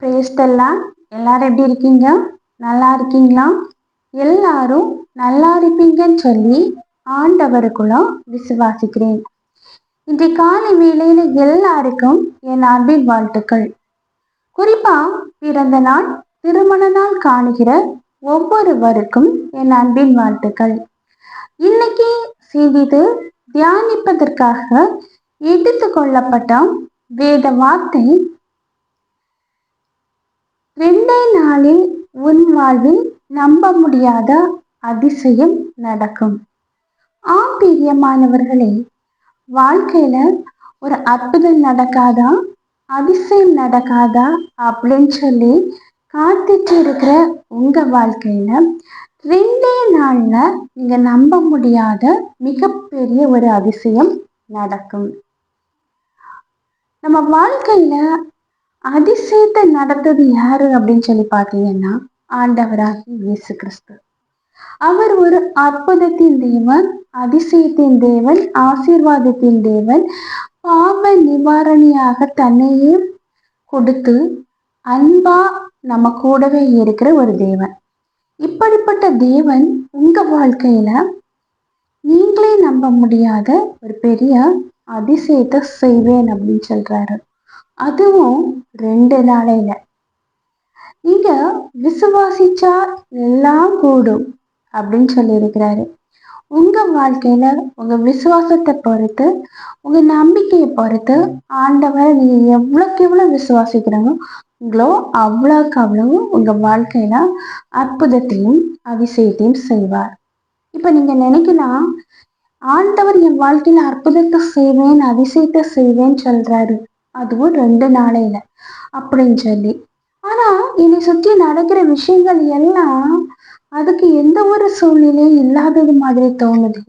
பிரேஸ்தெல்லாம் எல்லாரும் எப்படி இருக்கீங்க? நல்லா இருக்கீங்களா? எல்லாரும் நல்லா இருப்பீங்கன்னு சொல்லி ஆண்டவருக்குள்ள விசுவாசிக்கிறேன். இன்றைய காலை வேளையில எல்லாருக்கும் என் அன்பின் வாழ்த்துக்கள். குறிப்பா பிறந்த நாள் திருமண நாள் காணுகிற ஒவ்வொருவருக்கும் என் அன்பின் வாழ்த்துக்கள். இன்னைக்கு சிறிது தியானிப்பதற்காக எடுத்து கொள்ளப்பட்ட வேத வார்த்தை ரெண்டே நாளில் உன் வாழ்வில் நம்ப முடியாத அதிசயம் நடக்கும். ஆம் பிரியமானவர்களே வாழ்க்கையில ஒரு அற்புதம் நடக்காதா? அதிசயம் நடக்காதா? அப்படின்னு சொல்லி காத்துட்டு இருக்கிற உங்க வாழ்க்கையில ரெண்டே நாள்ல நீங்க நம்ப முடியாத மிகப்பெரிய ஒரு அதிசயம் நடக்கும். நம்ம வாழ்க்கையில அதிசயத்தை நடத்தது யாரு அப்படின்னு சொல்லி பார்த்தீங்கன்னா ஆண்டவராகி இயேசு கிறிஸ்து. அவர் ஒரு அற்புதத்தின் தேவன் அதிசயத்தின் தேவன் ஆசீர்வாதத்தின் தேவன் பாவ நிவாரணியாக தன்னையே கொடுத்து அன்பா நம்ம கூடவே இருக்கிற ஒரு தேவன். இப்படிப்பட்ட தேவன் உங்க வாழ்க்கையில நீங்களே நம்ப முடியாத ஒரு பெரிய அதிசயத்தை செய்வேன் அப்படின்னு சொல்றாரு. அதுவும் ரெண்டு நாளையில. நீங்க விசுவாசிச்சா எல்லாம் கூடும் அப்படின்னு சொல்லியிருக்கிறாரு. உங்க வாழ்க்கையில உங்க விசுவாசத்தை பொறுத்து உங்க நம்பிக்கையை பொறுத்து ஆண்டவரை நீங்க எவ்வளோக்கு எவ்வளவு விசுவாசிக்கிறீங்களோ அவ்வளோக்கு அவ்வளவு உங்க வாழ்க்கையில அற்புதத்தையும் அதிசயத்தையும் செய்வார். இப்ப நீங்க நினைக்கலாம் ஆண்டவர் என் வாழ்க்கையில அற்புதத்தை செய்வேன் அதிசயத்தை செய்வேன்னு சொல்றாரு. அதுவும் ரெண்டு நாளையில அப்படின்னு சொல்லி. ஆனா என்னை சுற்றி நடக்கிற விஷயங்கள் எல்லாம் அதுக்கு எந்த ஒரு சூழ்நிலையும் இல்லாதது மாதிரி தோணுது.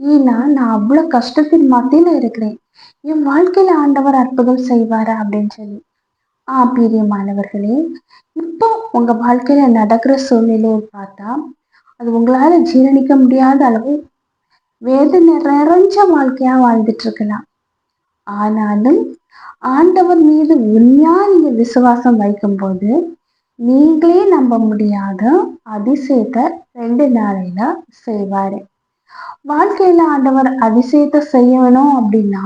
ஏன்னா நான் அவ்வளவு கஷ்டத்தின் மத்தியில இருக்கிறேன். என் வாழ்க்கையில ஆண்டவர் அற்புதம் செய்வாரா அப்படின்னு சொல்லி. ஆ பிரியமானவர்களே இப்போ உங்க வாழ்க்கையில நடக்கிற சூழ்நிலையை பார்த்தா அது உங்களால ஜீரணிக்க முடியாத அளவு வேதனை நிறைஞ்ச வாழ்க்கையா வாழ்ந்துட்டு இருக்கலாம். ஆனாலும் ஆண்டவர் மீது உண்மையா நீங்க விசுவாசம் வைக்கும்போது நீங்களே நம்ப முடியாத அதிசயத்தை ரெண்டு நாளையில செய்வாரு. வாழ்க்கையில ஆண்டவர் அதிசயத்தை செய்யணும் அப்படின்னா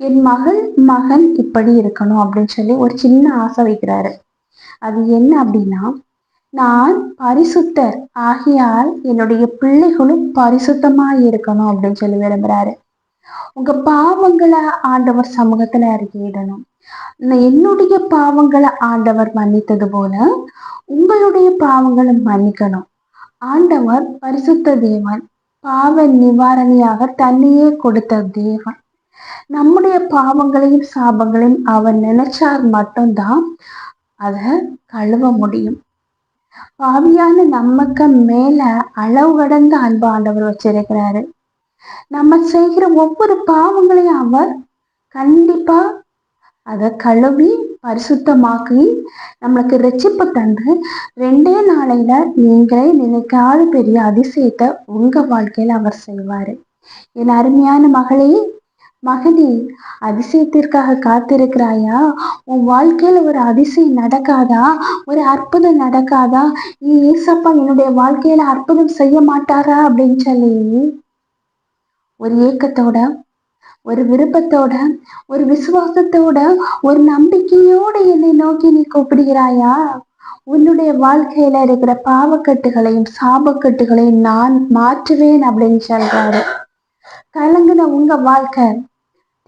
என் மகள் மகன் இப்படி இருக்கணும் அப்படின்னு சொல்லி ஒரு சின்ன ஆசை வைக்கிறாரு. அது என்ன அப்படின்னா நான் பரிசுத்தர் ஆகியால் என்னுடைய பிள்ளைகளும் பரிசுத்தமா இருக்கணும் அப்படின்னு சொல்லி விரும்புறாரு. உங்க பாவங்களை ஆண்டவர் சமூகத்துல அறிக்கையிடணும் என்னுடைய பாவங்களை ஆண்டவர் மன்னித்தது போல உங்களுடைய பாவங்களை மன்னிக்கணும். ஆண்டவர் பரிசுத்த தேவன் பாவ நிவாரணியாக தன்னையே கொடுத்த தேவன். நம்முடைய பாவங்களையும் சாபங்களையும் அவர் நினைச்சார் மட்டும்தான் அதை கழுவ முடியும். பாவியான நமக்கு மேல அளவு கடந்த அன்பு ஆண்டவர் வச்சிருக்கிறாரு. நம்ம செய்கிற ஒவ்வொரு பாவங்களையும் அவர் கண்டிப்பா அதை கழுவி பரிசுத்தமாக்கி நம்மளுக்கு ரட்சிப்பு தந்து ரெண்டே நாளையில நீங்களே நினைக்காத பெரிய அதிசயத்தை உங்க வாழ்க்கையில அவர் செய்வாரு. என் அருமையான மகளே மகனே அதிசயத்திற்காக காத்திருக்கிறாயா? உன் வாழ்க்கையில ஒரு அதிசயம் நடக்காதா? ஒரு அற்புதம் நடக்காதா? நீ ஏசப்பா என்னுடைய வாழ்க்கையில அற்புதம் செய்ய மாட்டாரா அப்படின்னு சொல்லி ஒரு ஏக்கத்தோட ஒரு விருப்பத்தோட ஒரு விசுவாசத்தோட ஒரு நம்பிக்கையோட என்னை நோக்கி நீ கூப்பிடுகிறாயா? உன்னுடைய வாழ்க்கையில இருக்கிற பாவக்கட்டுகளையும் சாபக்கட்டுகளையும் நான் மாற்றுவேன் அப்படின்னு சொல்றாரு. கலங்குன உங்க வாழ்க்கை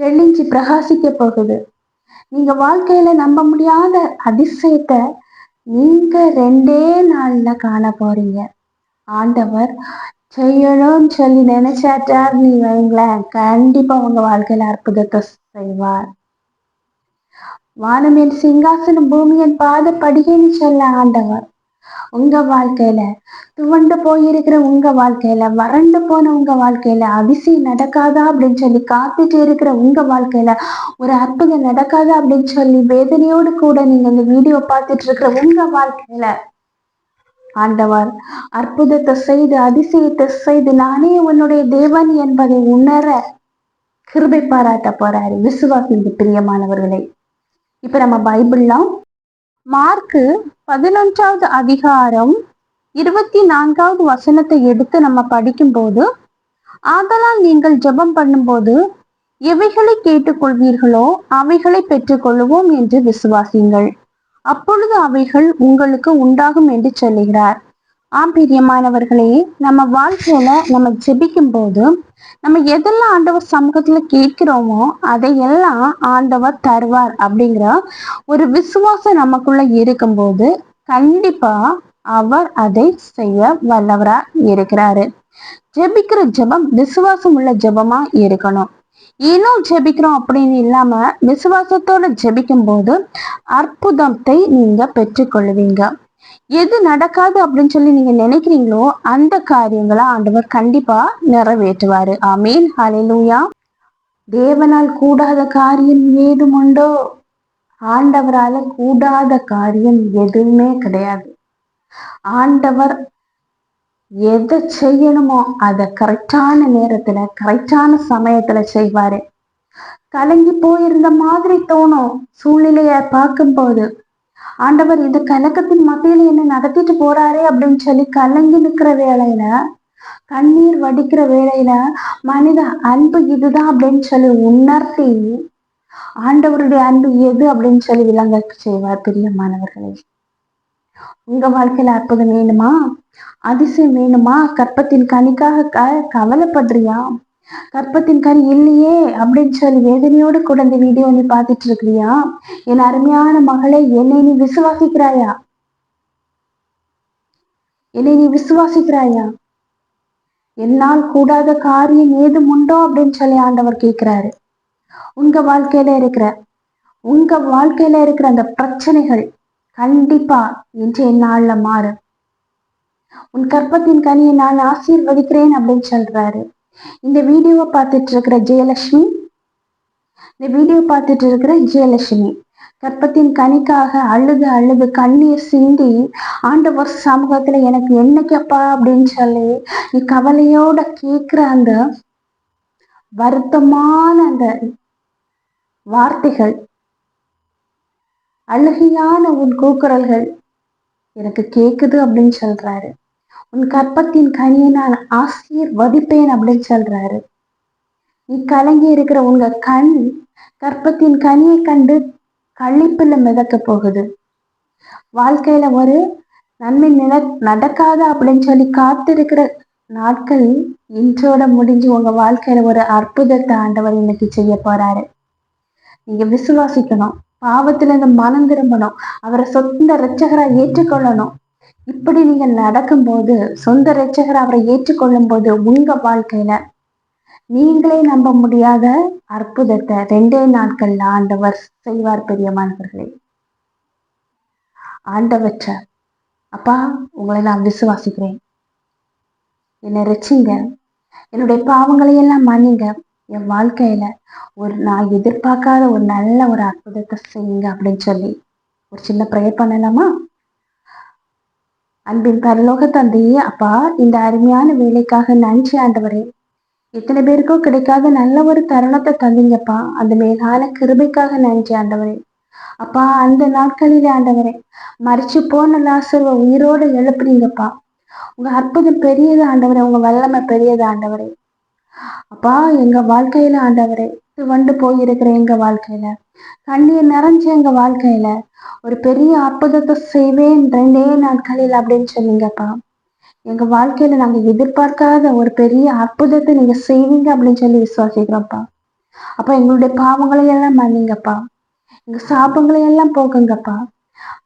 தெளிஞ்சு பிரகாசிக்க போகுது. நீங்க வாழ்க்கையில நம்ப முடியாத அதிசயத்தை நீங்க ரெண்டே நாள்ல காண போறீங்க. ஆண்டவர் செய்யணும்னு சொல்லி நினைச்சாட்டார் நீ வைங்களேன் கண்டிப்பா உங்க வாழ்க்கையில அற்புதத்தை செய்வார். வானமேல் சிங்காசனம் பூமியின் பாத படிகைன்னு சொல்ல ஆண்டவர். உங்க வாழ்க்கையில துவண்டு போயிருக்கிற உங்க வாழ்க்கையில வறண்டு போன உங்க வாழ்க்கையில அதிசயம் நடக்காதா அப்படின்னு சொல்லி காத்துட்டு இருக்கிற உங்க வாழ்க்கையில ஒரு அற்புதம் நடக்காதா அப்படின்னு சொல்லி வேதனையோடு கூட நீங்க இந்த வீடியோ பார்த்துட்டு இருக்கிற உங்க வாழ்க்கையில ஆண்டவர் அற்புதத்தை செய்து அதிசயத்தை செய்து நானே உன்னுடைய தேவன் என்பதை உணர கிருபை பாராட்ட போறாரு விசுவாசி பிரியமானவர்களை. இப்ப நம்ம பைபிள்லாம் மார்க்கு பதினொன்றாவது அதிகாரம் இருபத்தி நான்காவது வசனத்தை எடுத்து நம்ம படிக்கும்போது ஆதலால் நீங்கள் ஜெபம் பண்ணும்போது எவைகளை கேட்டுக்கொள்வீர்களோ அவைகளை பெற்றுக்கொள்வோம் என்று விசுவாசிங்கள் அப்பொழுது அவைகள் உங்களுக்கு உண்டாகும் என்று சொல்லுகிறார். ஆம் பிரியமானவர்களே நம்ம வாழ்க்கையில நம்ம ஜெபிக்கும் போது நம்ம எதெல்லாம் ஆண்டவர் சமூகத்துல கேட்கிறோமோ அதையெல்லாம் ஆண்டவர் தருவார் அப்படிங்கிற ஒரு விசுவாசம் நமக்குள்ள இருக்கும்போது கண்டிப்பா அவர் அதை செய்ய வல்லவரா இருக்கிறாரு. ஜெபிக்கிற ஜெபம் விசுவாசம் உள்ள ஜெபமா இருக்கணும். இன்னும் ஜெபிக்கிறோம் அப்படின்னு இல்லாம விசுவாசத்தோட ஜெபிக்கும் போது அற்புதத்தை நீங்க பெற்றுக்கொள்வீங்க. எது நடக்காது அப்படின்னு சொல்லி நீங்க நினைக்கிறீங்களோ அந்த காரியங்களை ஆண்டவர் கண்டிப்பா நிறைவேற்றுவாரு. ஆமீன். ஹalleluya தேவனால் கூடாத காரியம் ஏதும் உண்டோ? ஆண்டவரால கூடாத காரியம் எதுவுமே கிடையாது. ஆண்டவர் எதை செய்யணுமோ அதை கரெக்டான நேரத்துல கரெக்டான சமயத்துல செய்வாரு. கலங்கி போயிருந்த மாதிரி தோணும் சூழ்நிலைய பார்க்கும்போது. ஆண்டவர் இந்த கலக்கத்தின் மத்தியில என்ன நடத்திட்டு போறாரே அப்படின்னு சொல்லி கலங்கி நிற்கிற வேலையில கண்ணீர் வடிக்கிற வேலையில மனித அன்பு இதுதான் அப்படின்னு சொல்லி உணர்த்தி ஆண்டவருடைய அன்பு எது அப்படின்னு சொல்லி விளங்க செய்வார். பிரியமானவர்களே. உங்க வாழ்க்கையில அற்புதம் வேணுமா? அதிசயம் வேணுமா? கற்பத்தின் கனிக்காக க கவலைப்படுறியா? கற்பத்தின் கனி இல்லையே அப்படின்னு சொல்லி வேதனையோடு கூட இந்த வீடியோ நீ பார்த்துட்டு இருக்கிறியா? என் அருமையான மகளை என்னை நீ விசுவாசிக்கிறாயா? என்னை நீ விசுவாசிக்கிறாயா? என்னால் கூடாத காரியம் ஏதும் உண்டோ அப்படின்னு சொல்லி ஆண்டவர் கேட்கிறாரு. உங்க வாழ்க்கையில இருக்கிற உங்க வாழ்க்கையில இருக்கிற அந்த பிரச்சனைகள் கண்டிப்பா இன்றைய நாள்ல மாறும் உன் கற்பத்தின் கனியை நான் ஆசீர்வதிக்கிறேன் அப்படின்னு சொல்றாரு. இந்த வீடியோவை பார்த்துட்டு இருக்கிற ஜெயலட்சுமி இந்த வீடியோ பார்த்துட்டு இருக்கிற ஜெயலட்சுமி கற்பத்தின் கனிக்காக அழுது அழுது கண்ணீர் சிந்தி ஆண்டவர் சமூகத்துல எனக்கு என்னைக்கப்பா அப்படின்னு சொல்லி நீ கவலையோட கேட்கிற அந்த வருத்தமான அந்த வார்த்தைகள் அழகியான உன் கூக்குரல்கள் எனக்கு கேக்குது அப்படின்னு சொல்றாரு. உன் கற்பத்தின் கனியை நான் ஆசீர்வதிப்பேன் அப்படின்னு சொல்றாரு. நீ கலங்கி இருக்கிற உங்க கண் கற்பத்தின் கனியை கண்டு கள்ளிப்புல மிதக்க போகுது. வாழ்க்கையில ஒரு நன்மை நில நடக்காத அப்படின்னு சொல்லி காத்திருக்கிற நாட்கள் இன்றோட முடிஞ்சு உங்க வாழ்க்கையில ஒரு அற்புதத்தை ஆண்டவர் இன்னைக்கு செய்ய போறாரு. நீங்க விசுவாசிக்கணும். பாவத்துல இருந்து மனம் திரும்பணும். அவரை சொந்த ரட்சகரா ஏற்றுக்கொள்ளணும். இப்படி நீங்க நடக்கும்போது சொந்த ரட்சகர் அவரை ஏற்றுக்கொள்ளும் போது உங்க வாழ்க்கையில நீங்களே நம்ப முடியாத அற்புதத்தை ரெண்டே நாட்கள்ல ஆண்டவர் செய்வார் பெரியமானவர்களே. ஆண்டவற்ற அப்பா உங்களை நான் விசுவாசிக்கிறேன். என்னை ரசிங்க என்னுடைய பாவங்களை எல்லாம் மன்னிங்க. என் வாழ்க்கையில ஒரு நான் எதிர்பார்க்காத ஒரு நல்ல ஒரு அற்புதத்தை செய்யுங்க அப்படின்னு சொல்லி ஒரு சின்ன ப்ரேயர் பண்ணலாமா? அன்பின் பரலோக தந்தையே அப்பா இந்த அருமையான வேலைக்காக நன்றி ஆண்டவரே. எத்தனை பேருக்கோ கிடைக்காத நல்ல ஒரு தருணத்தை தந்தீங்கப்பா. அந்த மேலான கிருபைக்காக நன்றி ஆண்டவரே. அப்பா அந்த நாட்களில் ஆண்டவரே மறிச்சு போன லாசர்வ உயிரோடு எழுப்புறீங்கப்பா உங்க அற்புதம் பெரியது ஆண்டவரே உங்க வல்லமை பெரியது ஆண்டவரே. அப்பா எங்க வாழ்க்கையில ஆண்டவரே வண்டு போயிருக்கிற எங்க வாழ்க்கையில. கண்ணீர் நிறைஞ்ச எங்க வாழ்க்கையில. ஒரு பெரிய அற்புதத்தை செய்வேன் ரெண்டே நாட்களில் அப்படின்னு சொன்னீங்கப்பா எங்க வாழ்க்கையில நாங்க எதிர்பார்க்காத ஒரு பெரிய அற்புதத்தை நீங்க செய்வீங்க அப்படின்னு சொல்லி விசுவாசிக்கிறோம்ப்பா. அப்ப எங்களுடைய பாவங்களை எல்லாம் மன்னிங்கப்பா. எங்க சாபங்களை எல்லாம் போகுங்கப்பா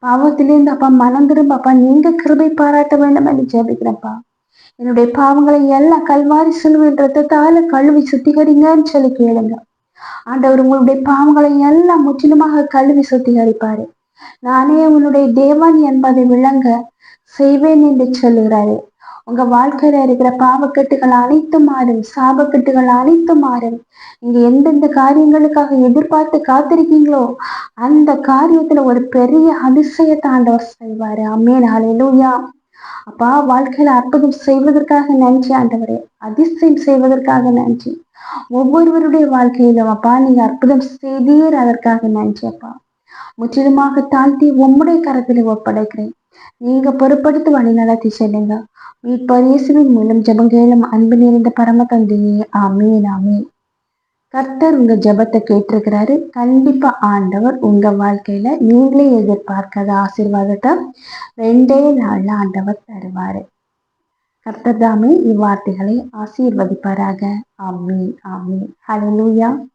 பாவத்திலேருந்து அப்பா மனம் திரும்பப்பா நீங்க கிருபை பாராட்ட வேண்டும் என்று ஜெபிக்கிறப்பா என்னுடைய பாவங்களை எல்லாம் கல்வாரி சிலுவின் ரத்தத்தால கழுவி சுத்திகரிங்கன்னு சொல்லி கேளுங்க. ஆண்டவர் உங்களுடைய பாவங்களை எல்லாம் முற்றிலுமாக கழுவி சுத்திகரிப்பாரு. நானே உன்னுடைய தேவன் என்பதை விளங்க செய்வேன் என்று சொல்லுகிறாரு. உங்க வாழ்க்கையில இருக்கிற பாவக்கட்டுகள் அனைத்தும் மாறும் சாபக்கட்டுகள் அனைத்தும் மாறும். நீங்க எந்தெந்த காரியங்களுக்காக எதிர்பார்த்து காத்திருக்கீங்களோ அந்த காரியத்துல ஒரு பெரிய அதிசயத்தை ஆண்டவர் செய்வாரு. அம்மேன் ஹalleluya அப்பா வாழ்க்கையில அற்புதம் செய்வதற்காக நன்றி ஆண்டவரே. அதிசயம் செய்வதற்காக நன்றி. ஒவ்வொருவருடைய வாழ்க்கையிலும் அப்பா நீங்க அற்புதம் செய்தீர் அதற்காக நன்றி அப்பா. முற்றிலுமாக தாழ்த்தி உம்முடைய கரத்தில் ஒப்படைக்கிறேன். நீங்க பொறுப்படுத்தி வழி நடத்தி செல்லுங்க. மீட்பர் இயேசுவின் மூலம் ஜபங்கேளும் அன்பு நிறைந்த பரம தந்தையே. ஆமீன் ஆமீன். கர்த்தர் உங்க ஜபத்தை கேட்டிருக்கிறாரு. கண்டிப்பா ஆண்டவர் உங்க வாழ்க்கையில நீங்களே எதிர்பார்க்காத ஆசீர்வாதத்தை ரெண்டே நாள்ல ஆண்டவர் தருவாரு. கர்த்தர் தாமே இவ்வார்த்தைகளை ஆசீர்வதிப்பாராக. ஆமீன் ஆமீன். ஹalleluya